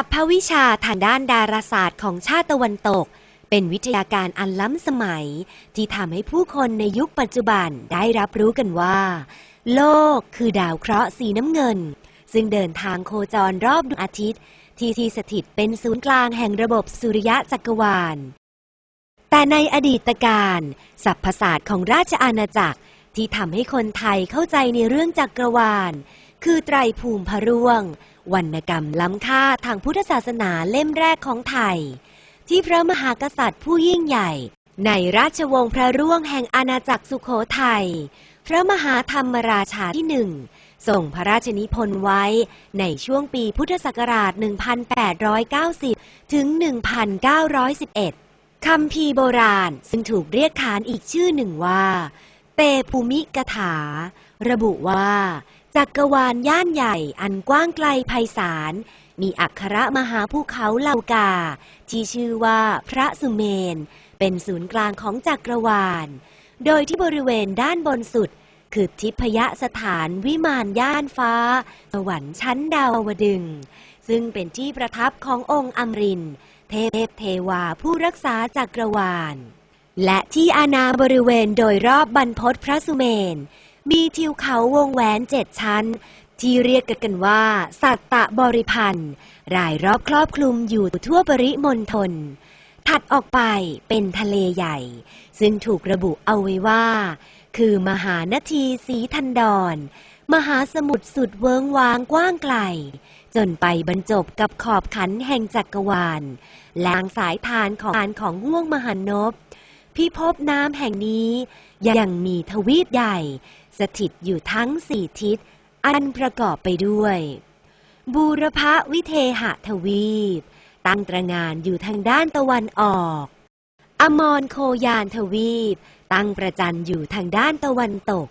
รรพวิชาทางด้านดาราศาสตร์ของชาติตะวันตก เป็นวิทยาการอันล้ำสมัย ที่ทำให้ผู้คนในยุคปัจจุบันได้รับรู้กันว่า โลกคือดาวเคราะห์สีน้ำเงิน ซึ่งเดินทางโคจรรอบดวงอาทิตย์ ที่ที่สถิตเป็นศูนย์กลางแห่งระบบสุริยะจักรวาล แต่ในอดีตการสรรพศาสตร์ของราชอาณาจักรที่ทำให้คนไทยเข้าใจในเรื่องจักรวาล คือไตรภูมิพระร่วง วรรณกรรมล้ำค่าทางพุทธศาสนาเล่มแรกของไทย ที่พระมหากษัตริย์ผู้ยิ่งใหญ่ ในราชวงศ์พระร่วงแห่งอาณาจักรสุโขทัยพระมหาธรรมราชาที่หนึ่งส่งพระราชนิพนธ์ไว้ในช่วงปีพุทธศักราช 1890 ถึง 1911 คำพีโบราณซึ่งถูกเรียกขานอีกชื่อหนึ่งว่า เปภูมิกถา ระบุว่า จักรวาลย่านใหญ่อันกว้างไกลไพศาล มีอักขระมหาภูเขาเหล่ากา ที่ชื่อว่าพระสุเมน เป็นศูนย์กลางของจักรวาล โดยที่บริเวณด้านบนสุด คือทิพยสถานวิมานย่านฟ้า สวรรค์ชั้นดาวดึง ซึ่งเป็นที่ประทับขององค์อมริน เทพเทวาผู้รักษาจักรวาล และที่อาณาบริเวณโดยรอบบรรพตพระสุเมน มีทิวเขาวงแหวนเจ็ดชั้น ที่เรียกกันว่า สัตตะบริพันธ์รายรอบครอบคลุมอยู่ทั่วปริมณฑลถัดออกไปเป็นทะเลใหญ่ ซึ่งถูกระบุเอาไว้ว่า คือมหานาทีสีทันดอนมหาสมุทรสุดเวิงวางกว้างไกล จนไปบรรจบกับขอบขันแห่งจักรวาลแลางสายทานของทานของห่วงมหานพ พิภพน้ำแห่งนี้ยังมีทวีปใหญ่ สถิตอยู่ทั้งสี่ทิศ อันประกอบไปด้วย บูรพวิเทหทวีป ตั้งตระงานอยู่ทางด้านตะวันออก อมรโคยานทวีป ตั้งประจันอยู่ทางด้านตะวันตก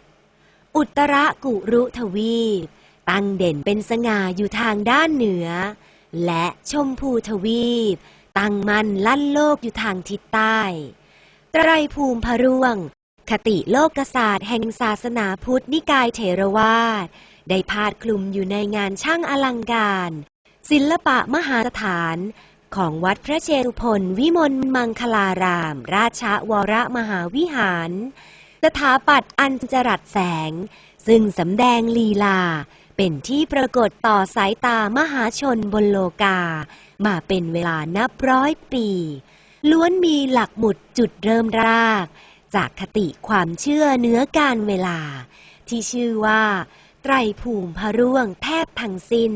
อุตรกุรุทวีป ตั้งเด่นเป็นสง่าอยู่ทางด้านเหนือ และชมพูทวีป ตั้งมันลั่นโลกอยู่ทางทิศใต้ ไตรภูมิพระร่วง คติโลกศาสตร์แห่งศาสนาพุทธนิกายเถรวาท ได้พาดคลุมอยู่ในงานช่างอลังการ ศิลปะมหาสถาน ของวัดพระเชตุพนวิมลมังคลาราม ราชวรมหาวิหาร สถาปัตย์อันจรัสแสง ซึ่งสำแดงลีลา เป็นที่ปรากฏต่อสายตามหาชนบนโลกา มาเป็นเวลานับร้อยปี ล้วนมีหลักหมุดจุดเริ่มราก จากคติความเชื่อเนื้อการเวลา ที่ชื่อว่า ไตรภูมิพระร่วงแทบทั้งสิ้น